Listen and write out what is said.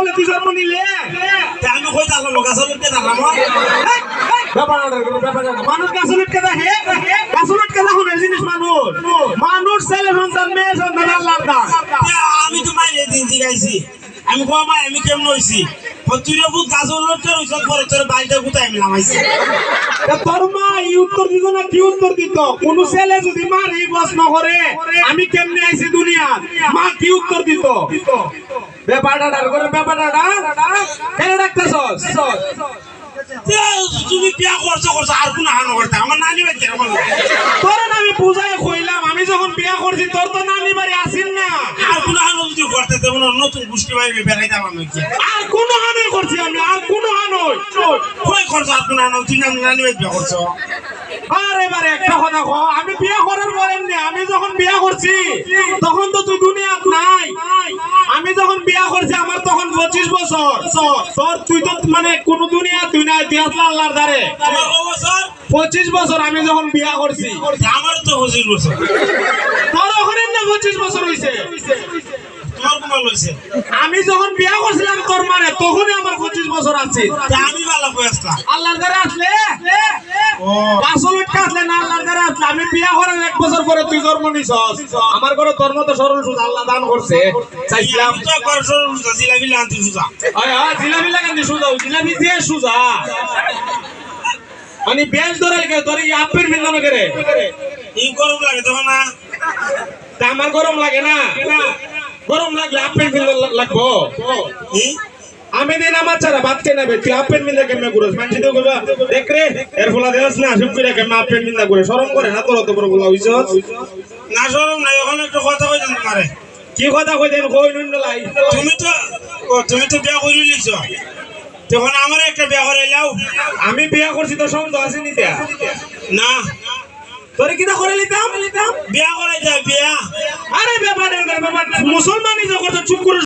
বলে তুই জন্ম নিলে? আমি কই তাহলে লোক আসলে কে না। মানুষ গাছ লটকে দেখে? গাছ লটকে দেখুন জিনিস মানুষ। মানুষ ছেলে সন্তান মেয়ে সন্তান আল্লাহর আমি তো দিন মাই আমি কেমন হইছি? তুই রে বুত গাছ লটকে রইছ পরে তোর বাড়িতে আমি নামাইছি। তোর মা এই উত্তর দিত না? কি উত্তর দিত? কোন ছেলে যদি মার এই প্রশ্ন করে আমি কেমনে আইছি দুনিয়া মা কি উত্তর দিত? ব্যাপারটা ডার করে ব্যাপারটা কেন ডাকতেছস? তুমি বিয়া করছ করছ আর কোন হানো করতে আমার নানি বাড়ি তোর আমি পূজায় কইলাম আমি যখন বিয়া করছি তোর তো নানি বাড়ি আসিন না। আর কোন হানো যদি করতে দেব না নতুন গোষ্ঠী বাইরে বেড়াইতে আমার আর কোন করছি আমি আর কোন হানই কই করছ আর কোন হানো তুই নানি বাড়ি বিয়া করছ? আরে বারে একটা কথা কো আমি বিয়া করার পরে নে আমি যখন বিয়া করছি তখন তো তুই দুনিয়াত নাই। আমি যখন বিয়া তোর তুই তো মানে কোন দুনিয়া তুই তুই আল্লাহর দ্বারে। পঁচিশ বছর আমি যখন বিয়া করছি। আমার তো পঁচিশ বছর। তোর ওখানে না পঁচিশ বছর লইছে। আমি যখন বিয়া করছিলাম তোর মানে তখনই আমার পঁচিশ বছর আছে। আমি আল্লাহর দ্বারে আসলে? আসল না আল্লাহর দ্বারে আসলে আমি বিয়া করার এক বছর পরে তুই জন্ম নিছস। আমার ঘরে তোর মতো সরল সুদ আল্লাহ দান করছে। চাইছিলাম তো কর সুজা জিলাবি লান্তি সুজা। আয় আয় জিলাপি লাগান দি সুজা জিলাপি দিয়ে সুজা। মানে বেঞ্চ ধরে এই আপের মিলানো করে ই গরম লাগে তখন না। আমার গরম লাগে না। গরম লাগলে আপেল মিল লাগবো। আমি দিন আমার ছাড়া ভাত কে নেবে। তুই আপেল মিলে কেমনে ঘুরস? মানছি তো কইবা দেখ রে এর ফলা দেওয়াস না সব করে কেমনে আপেল মিলে ঘুরে। শরম করে না তোর অত বড় বলা হইছস না নাই ওখানে একটু কথা তোমারে। কি কথা কই দেন? কই নুন লাই তুমি তো তুমি তো বিয়া করে লিছ। তখন আমার একটা বিয়া করে লাও। আমি বিয়া করছি তো সন্দেহ আছে নি তা? না। তোরে কিটা করে লিতাম? বিয়া করাই যায় বিয়া। আরে ব্যাপার ব্যাপার মুসলমানই যখন চুপ করে